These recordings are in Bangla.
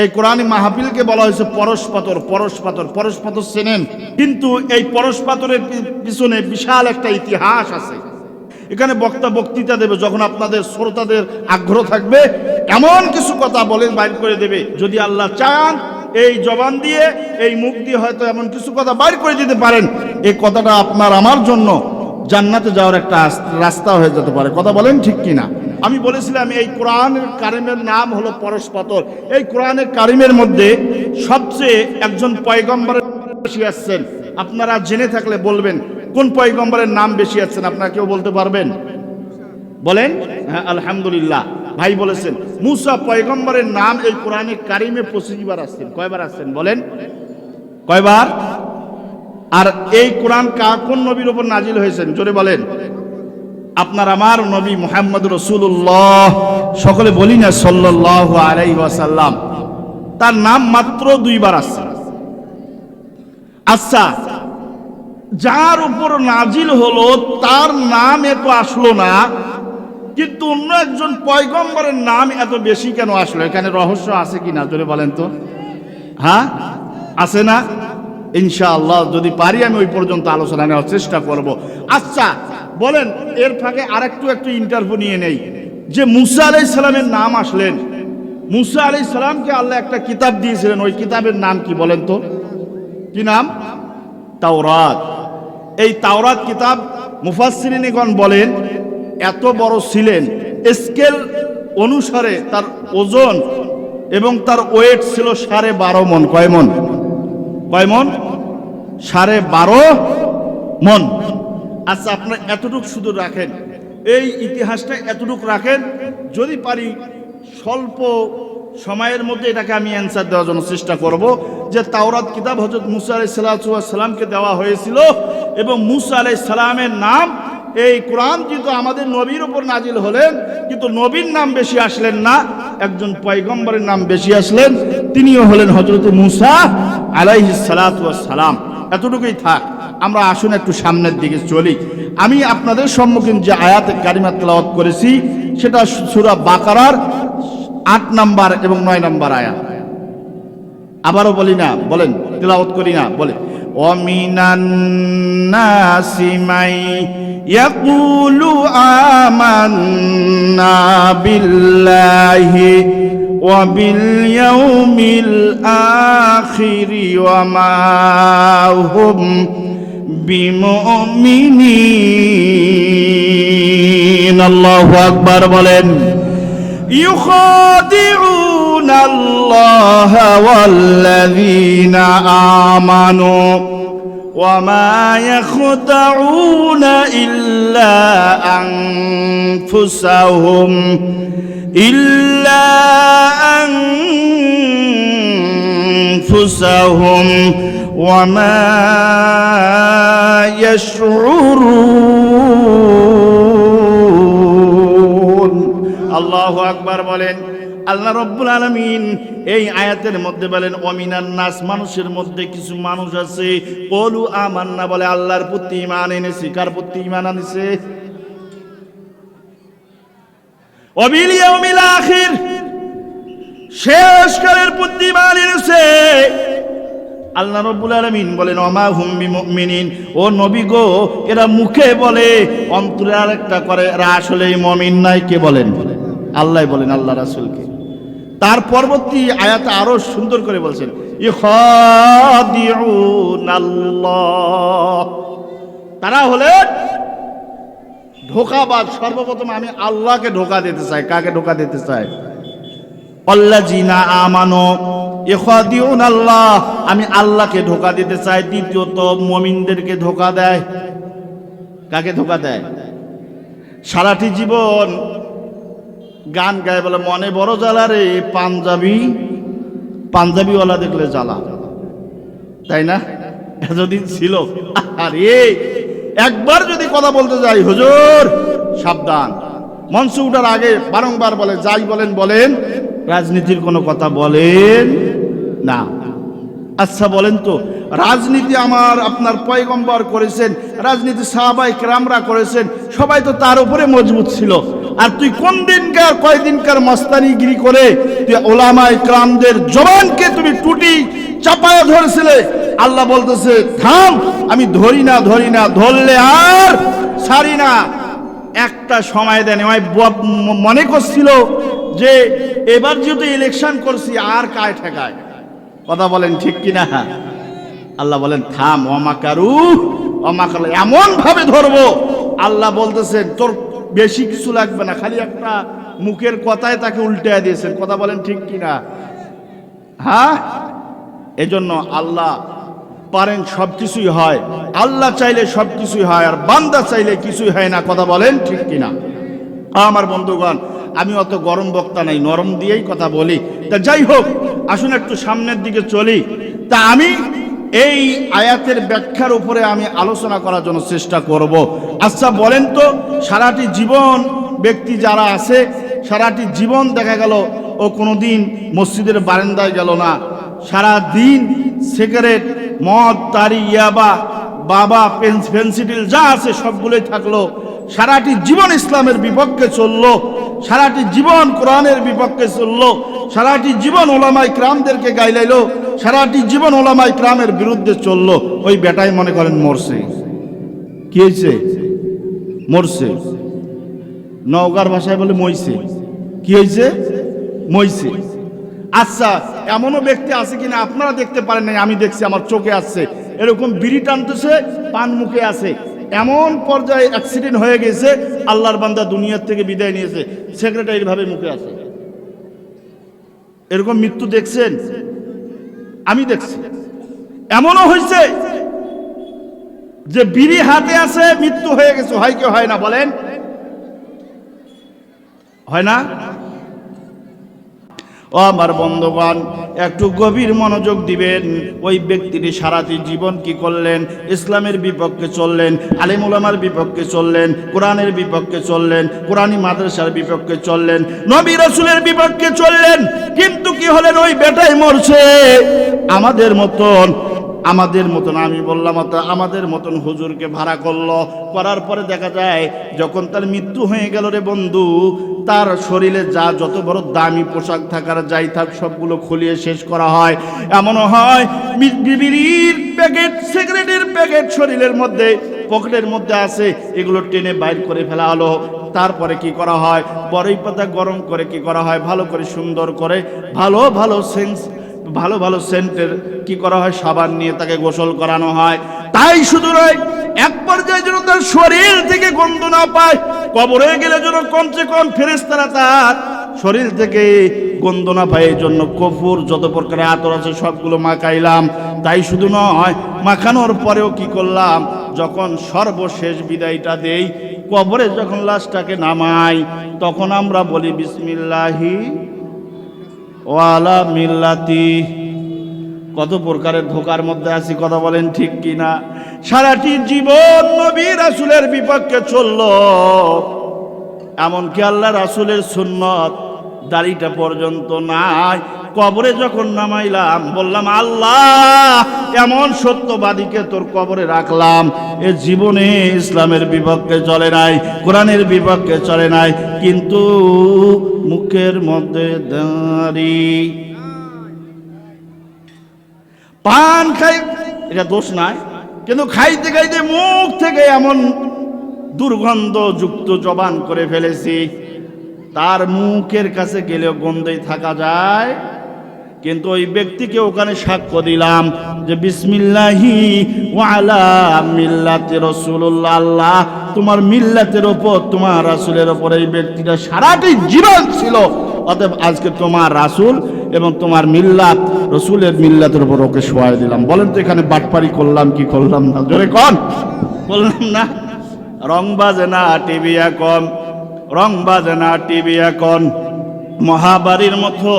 এই কোরআনী মাহফিলকে বলা হয়েছে পরশ পাথর পরশ পাথর, পরশ চেনেন। কিন্তু এই পরশ পাথরের পিছনে বিশাল একটা ইতিহাস আছে। এখানে বক্তা বক্তৃতা দেবে, যখন আপনাদের শ্রোতাদের আগ্রহ থাকবে, এমন কিছু কথা বলে বাইর করে দেবে। যদি আল্লাহ চান, এই জবান দিয়ে, এই মুখ দিয়ে হয়তো এমন কিছু কথা বাইর করে দিতে পারেন। এই কথাটা আপনার আমার জন্য জান্নাতে যাওয়ার একটা রাস্তা হয়ে যেতে পারে। কথা বলেন ঠিক কিনা? আমি বলেছিলাম, এই কোরআনের কারিমের নাম হলো পরশ পাথর। এই কোরআনের কারিমের মধ্যে সবচেয়ে একজন পয়গম্বরের বেশি আসছেন। আপনারা জেনে থাকলে বলবেন, কোন পয়গম্বরের নাম বেশি আসছেন, আপনারা কেউ বলতে পারবেন? বলেন? হ্যাঁ আলহামদুলিল্লাহ। ভাই বলেছেন, মুসা পয়গম্বরের নাম এই কোরআনে কারিমে পঁচিশ বার আসছেন। কয়বার আসছেন বলেন? কয়বার? আর এই কোরআন কোন নবীর উপর নাজিল হয়েছেন? জোরে বলেন। আপনার আমার নবী মোহাম্মদ রসুল্লাহ সকলে বলি না সাল্লাহ আলাই ওয়াসাল্লাম। তার নাম মাত্র দুইবার আসছে আচ্ছা যার উপর নাজিল হলো, তার নাম এত আসলো না, কিন্তু অন্য একজন পয়গম্বরের নাম এত বেশি কেন আসলো? এখানে রহস্য আছে কি না জোরে বলেন তো। হ্যাঁ? আছে না? ইনশাআল্লাহ, যদি পারি আমি ওই পর্যন্ত আলোচনা নেওয়ার চেষ্টা করব। আচ্ছা বলেন, এর ফাঁকে আরেকটু একটু ইন্টারভিউ নিয়ে নেই। যে মুসা আলাই সালামের নাম আসলেন, মুসা আলাই সালামকে আল্লাহ একটা কিতাব দিয়েছিলেন, ওই কিতাবের নাম কি বলেন তো? কি নাম? তাওরাত। এই তাওরাত কিতাব মুফাসসিরিনগণ বলেন, এত বড় ছিলেন স্কেল অনুসারে তার ওজন এবং তার ওয়েট ছিল সাড়ে বারো মন। কয় মন? কয় মন? সাড়ে বারো মন। আচ্ছা আপনার এতটুক শুধু রাখেন। এই ইতিহাসটা এতটুক রাখেন, যদি পারি স্বল্প সময়ের মধ্যে এটাকে আমি অ্যান্সার দেওয়ার জন্য চেষ্টা করব, যে তাওরাত কিতাব হজরত মুসা আলাই সাল্লাহামকে দেওয়া হয়েছিল এবং মুসা আলাই সালামের নাম, এই কোরআন কিন্তু আমাদের নবীর উপর নাজিল হলেন, কিন্তু নবীর নাম বেশি আসলেন না, একজন পয়গম্বরের নাম বেশি আসলেন, তিনিও হলেন হজরত মুসা আলাইহি সালাম। এতটুকুই থাক। আমরা আসুন একটু সামনের দিকে চলি আমি আপনাদের সম্মুখীন যে আয়াত কারিমা তেলাওয়াত করেছি সেটা সুরা বাকারার আট নাম্বার এবং নয় নাম্বার আয়াত আবারও বলি না বলেন তেলাওয়াত করি না বলে অমিনান্নাসিমাই ইয়াকুলু আমান্না বিল্লাহি وباليوم الآخر وما هم بمؤمنين الله أكبر বলেন يخادعون الله والذين آمنوا وما يخدعون إلا أنفسهم إلا أنفسهم وما يشعرون الله أكبر বলেন আল্লাহ রব্বুল আলমিন এই আয়াতের মধ্যে বলেন অমিনান নাস মানুষের মধ্যে কিছু মানুষ আছে কলু আমান্না বলে আল্লাহর প্রতি ইমান এনেছি কার প্রতি ইমান আনেছে অবিল ইয়াউমিল আখির শেষ কালের প্রতি ইমান এনেছে। আল্লাহ রব্বুল আলামিন বলেন অমা হুম বিমুমিনিন। ও নবী গো, এরা মুখে বলে, অন্তরে আরেকটা করে, এরা আসলেই মমিন নাই, কে বলেন? আল্লাহ বলেন, আল্লাহ রাসূলকে। তার পরবর্তী আয়াত আরও সুন্দর করে বলছেন তারা হলেন ধোকাবাজ। সর্বপ্রথম আমি আল্লাহকে ধোকা দিতে চাই। কাকে ধোকা দিতে চাই? অল্লাজিনা আমানো ইখাদিউন আল্লাহ, আমি আল্লাহকে ধোকা দিতে চাই, দ্বিতীয়ত মমিনদেরকে ধোকা দেয়। কাকে ধোকা দেয়? সারাটি জীবন গান গায় বলে মনে বড় জ্বালা রে, পাঞ্জাবি, পাঞ্জাবিওয়ালা দেখলে জ্বালা। তাই না? এতদিন ছিল। আরে, একবার যদি কথা বলতে যাই, হুজুর, সাবধান। মঞ্চ উঠার আগে বারংবার বলে, যাই বলেন বলেন। রাজনীতির কোনো কথা বলেন না। আচ্ছা বলেন তো, রাজনীতি আমার আপনার পয়গম্বর করেছেন, রাজনীতি সাহাবাই ক্রামরা করেছেন, সবাই তো তার উপরে মজবুত ছিল। আর তুই কোন দিনকার, কয়দিনকার মস্তানিগিরি করে তুই ওলামাই ক্রামদের জবানকে তুমি টুটি চাপায় ধরেছিলে? আল্লাহ বলতেছে, থাম, আমি ধরি না ধরি না, ধরলে আর ছাড়ি না। একটা সময় দেন মনে করছিল যে এবার যেহেতু ইলেকশন করছি, আর কায় ঠেকায়? কথা বলেন ঠিক কিনা? আল্লাহ বলেন, থাম অমাকারু অমাকার এমন ভাবে ধরবো। আল্লাহ বলতেছেন, তোর বেশি কিছু লাগবে না, খালি একটা মুখের কথায় তাকে উল্টে দিয়েছেন। কথা বলেন ঠিক কিনা? হ্যাঁ? এজন্য আল্লাহ পারেন সব কিছুই হয়। আল্লাহ চাইলে সব কিছুই হয়, আর বান্দা চাইলে কিছুই হয় না। কথা বলেন ঠিক কিনা? আমার বন্ধুগণ আমি অত গরম বক্তা নাই, নরম দিয়েই কথা বলি। তা যাই হোক, আসুন একটু সামনের দিকে চলি। তা আমি এই আয়াতের ব্যাখ্যার উপরে আমি আলোচনা করার জন্য চেষ্টা করব। আচ্ছা বলেন তো, সারাটি জীবন ব্যক্তি যারা আছে, সারাটি জীবন দেখা গেল, ও কোনোদিন মসজিদের বারান্দায় গেল না। সারা দিন সিগারেট, মদ, তারি, ইয়াবা, বাবা পেন্স যা আছে সবগুলোই থাকল। সারাটি জীবন ইসলামের বিপক্ষে চলল। সারাটি জীবন কোরআনের বিপক্ষে চলল, সারাটি জীবন ওলামাই ক্রামদেরকে গাইলাইলো, সারাটি জীবন ওলামাই ক্রামের বিরুদ্ধে চলল। ওই বেটাই মনে করেন মরছে। কি হয়েছে মরছে। নওগাঁর ভাষায় বলে মইছে। কি হয়েছে মইছে। আচ্ছা এমনও ব্যক্তি আছে কিনা আপনারা দেখতে পারেন নাই, আমি দেখছি, আমার চোখে আসছে। এরকম বিড়ি টানতেছে, পান মুখে আছে। এমন পর্যায়ে অ্যাক্সিডেন্ট হয়ে গেছে, আল্লাহর বান্দা দুনিয়ার থেকে বিদায় নিয়েছে। সেক্রেটারি ভাবে মুখে আছে। এরকম মৃত্যু দেখছেন? আমি দেখছি। এমনও হয়েছে যে বিড়ি হাতে আছে, মৃত্যু হয়ে গেছে। হয় কেউ হয় না বলেন? হয় না? ও আমার বন্ধুগণ, একটু গভীর মনোযোগ দিবেন। ওই ব্যক্তিটি সারাটি জীবন কি করলেন? ইসলামের বিপক্ষে চললেন আলিমুলামার বিপক্ষে চললেন, কোরআনের বিপক্ষে চললেন, কোরআনী মাদ্রাসার বিপক্ষে চললেন, নবী রসুলের বিপক্ষে চললেন। কিন্তু কি হলেন ওই বেটাই মরছে? আমাদের মতন আমাদের মতন, আমি বললাম আমাদের মতন হুজুরকে ভাড়া করল। করার পরে দেখা যায়, যখন তার মৃত্যু হয়ে গেল রে বন্ধু, তার শরীরে যা যত বড় দামি পোশাক থাকার যাই থাক, সবগুলো খুলিয়ে শেষ করা হয়। এমনও হয় বিড়ির প্যাকেট, সিগারেটের প্যাকেট শরীরের মধ্যে, পকেটের মধ্যে আছে, এগুলো টেনে বাইর করে ফেলা হলো। তারপরে কি করা হয়? বড়ই পাতা গরম করে কি করা হয়? ভালো করে সুন্দর করে, ভালো ভালো সেন্স ভালো ভালো সেন্টের কি করা হয়? সাবান নিয়ে তাকে গোসল করানো হয়। তাই শুধু নয়, এক পর্যায়ে যেন তার শরীর থেকে গন্ধ না পায়, কবরে গেলে যেন কমসে কম ফেরেস্তারা তার শরীর থেকে গন্ধ না পায়। এই জন্য কফুর যত প্রকারের আতর আছে, সবগুলো মাখাইলাম। তাই শুধু নয়, মাখানোর পরেও কি করলাম? যখন সর্বশেষ বিদায়টা দেই, কবরে যখন লাশটাকে নামাই, তখন আমরা বলি, বিসমিল্লাহি ওয়ালা মিল্লাতি। কত প্রকারের ধোকার মধ্যে আছি, কথা বলেন ঠিক কিনা? সারাটি জীবন নবী রাসুলের বিপক্ষে চলল। এমনকি আল্লাহ রাসুলের সুন্নত দাড়িটা পর্যন্ত নাই। কবরে যখন নামাইলাম, বললাম, আল্লাহ, এমন সত্যবাদীকে তোর কবরে রাখলাম। এ জীবনে ইসলামের বিপক্ষে চলে নাই, কোরআনের বিপক্ষে চলে নাই, কিন্তু মুখের মধ্যে পান খাই, এটা দোষ নাই, কিন্তু খাইতে খাইতে মুখ থেকে এমন দুর্গন্ধ যুক্ত জবান করে ফেলেছি, তার মুখের কাছে গেলেও গন্ধই থাকা যায়। কিন্তু ওই ব্যক্তিকে ওখানে সাক্ষ্য দিলাম যে বিসমিল্লাহি ওয়ালা মিল্লাতে রসুল্লাহ আল্লাহ তোমার মিল্লাতের ওপর, তোমার রাসুলের ওপর এই ব্যক্তিটা সারাটি জীবন ছিল। অতএব আজকে তোমার রাসুল এবং তোমার মিল্লাত, রসুলের মিল্লাতের উপর ওকে শোয়াই দিলাম। বলেন তো এখানে বাটপারি করলাম কি করলাম না? জোরে কন। বললাম না। রং বাজে না টিভি এখন। রং বাজে না টিভি এখন। মহাবাড়ির মতো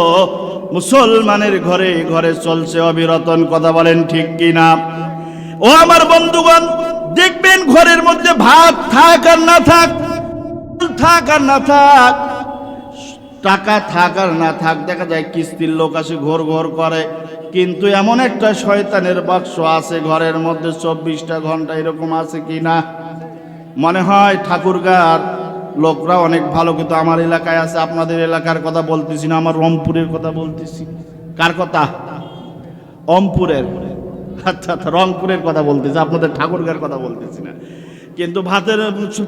মুসলমানের ঘরে ঘরে চলছে অবিরতন, কথা বলেন ঠিক কিনা? ও আমার বন্ধুগণ, দেখবেন ঘরের মধ্যে ভাত থাক আর না থাক থাক আর না থাক, টাকা থাক আর না থাক, দেখা যায় কিস্তির লোক আসে, ঘর ঘর করে। কিন্তু এমন একটা শয়তানের বাক্স আছে ঘরের মধ্যে, চব্বিশটা ঘণ্টা এরকম আছে কি না মনে হয় ঠাকুরগার লোকরা অনেক ভালো, কিন্তু আমার এলাকায় আছে, আপনাদের এলাকার কথা বলতেছি না, আমার রংপুরের কথা বলতেছি। কার কথা? অমপুরের। আচ্ছা আচ্ছা রংপুরের কথা বলতেছি, আপনাদের ঠাকুরগার কথা বলতেছি না। কিন্তু ভাতের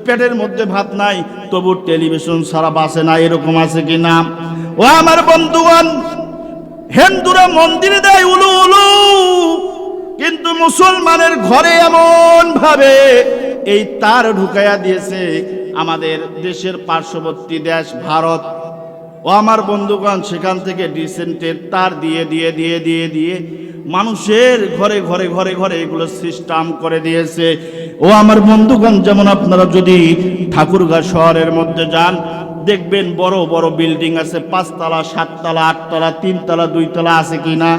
পেটের মধ্যে ভাত নাই, তবু টেলিভিশন সারা বাসে না এরকম আছে কি না? ও আমার বন্ধুগণ, হিন্দুরা মন্দিরে দেয় উলু উলু, কিন্তু মুসলমানের ঘরে এমন ভাবে এই তার ঢুকাইয়া দিয়েছে আমাদের দেশের পার্শ্ববর্তী দেশ ভারত। ও আমার বন্ধুগণ, সেখান থেকে ডিসেন্টের তার দিয়ে দিয়ে দিয়ে দিয়ে দিয়ে মানুষের ঘরে ঘরে ঘরে ঘরে এগুলো সিস্টেম করে দিয়েছে। ও আমার বন্ধুগণ, যেমন আপনারা যদি ঠাকুরগাঁ শহরের মধ্যে যান, দেখবেন বড় বড় বিল্ডিং আছে, পাঁচতলা, সাততলা, আটতলা, তিনতলা, দুইতলা আছে কি না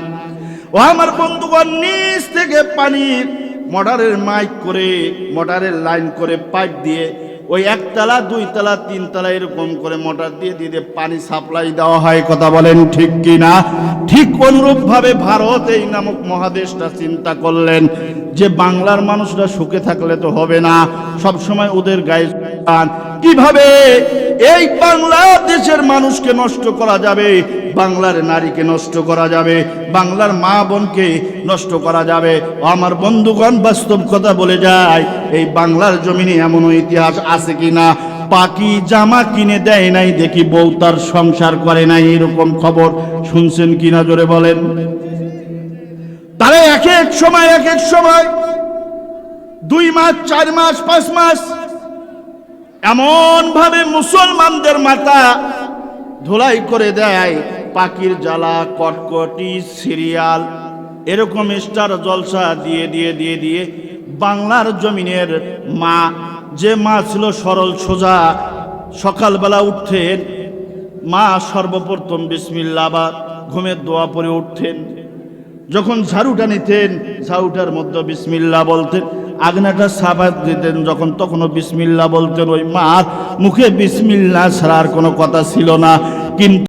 ও আমার বন্ধুগণ, নিচ থেকে পানির মোটরের মাইক করে মোটরের লাইন করে পাইপ দিয়ে ওই একতলা, দুইতলা, তিনতলা এরকম করে মোটর দিয়ে দিয়ে পানি সাপ্লাই দেওয়া হয়, কথা বলেন ঠিক কি না ঠিক অনুরূপ ভাবে ভারত এই নামক মহাদেশটা চিন্তা করলেন যে বাংলার মানুষরা সুখে থাকলে তো হবে না সব সময় ওদের গায়ে। কীভাবে এই বাংলাদেশের মানুষকে নষ্ট করা যাবে বাংলার নারীকে নষ্ট করা যাবে, বাংলার মা বোনকে নষ্ট করা যাবে। আমার বন্ধুগণ, বাস্তব কথা বলে যায়, এই বাংলার জমিনে এমন ইতিহাস আছে কিনা? পাকি জামা কিনে দেয় নাই, দেখি বউ তার সংসার করে নাই, এরকম খবর শুনছেন কিনা জোরে বলেন। তারা এক এক সময়, এক এক সময়, দুই মাস, চার মাস, পাঁচ মাস এমন ভাবে মুসলমানদের মাথা ধুলাই করে দেয় পাখির জ্বালা, কটকটি সিরিয়াল, এরকম স্টার জলসা দিয়ে দিয়ে দিয়ে দিয়ে বাংলার জমিনের মা, যে মা ছিল সরল সোজা, সকালবেলা উঠতেন, মা সর্বপ্রথম বিসমিল্লা বা ঘুমের দোয়া পরে উঠতেন। যখন ঝাড়ুটা নিতেন, ঝাড়ুটার মধ্যে বিসমিল্লা বলতেন আগনাটা সাবাত দিতেন, যখন তখনও বিসমিল্লা বলতেন, ওই মার মুখে বিসমিল্লা ছাড়ার কোনো কথা ছিল না। কিন্তু